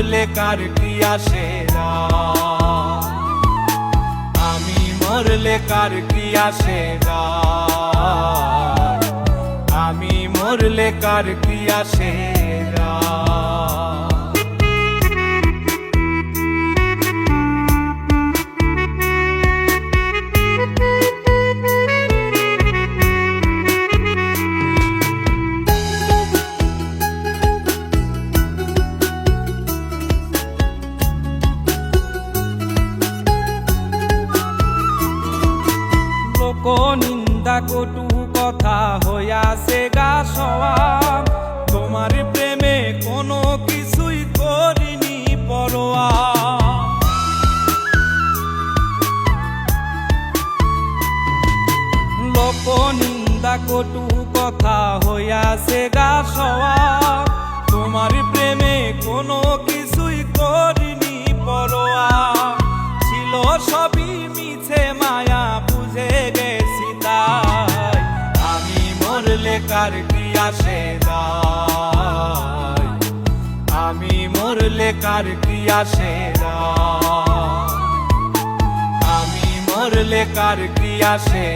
মরলে কার কি যায় আমি মরলে কার কি যায় আমি মরলে কার কি যায় নিন্দা কটু কথা হইয়াছে গা সওয়াব তোমার প্রেমে কোনো কিছুই করিনি পরোয়া। লোক নিন্দা কটু কথা হইয়াছে গা সওয়াব তোমার প্রেমে কোনো কিছুই করিনি পরোয়া। ছিল সবই মিছে মায়া মরলে কার কি আসে আমি মরলে কার কি আসে আমি মরলে কার কি আসে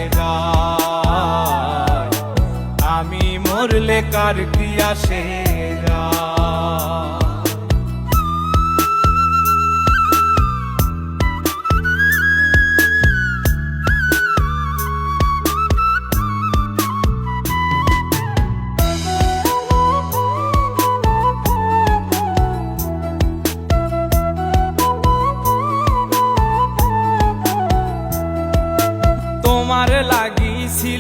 আমি মরলে কার কি আসে যায়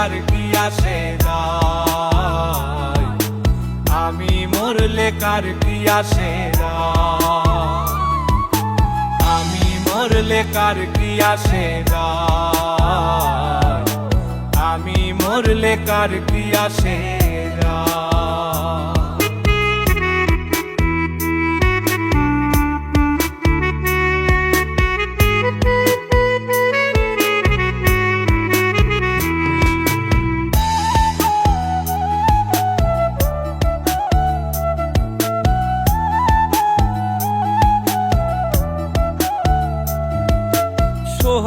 কার কি আসে যায় আমি মরলে কার কি আসে আমি মরলে কার কি আসে আমি মরলে কার কি আসে যায়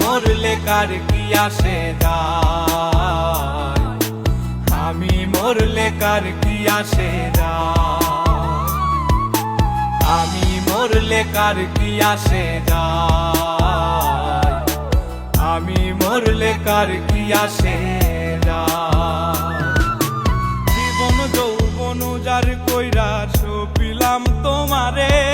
মরলে কার কি আসে আমি মরলে কার কি আসে আমি মরলে কার কি আসে আমি মরলে কার কি আসে জীবন যৌবন যার কইরা সপিলাম তোমারে।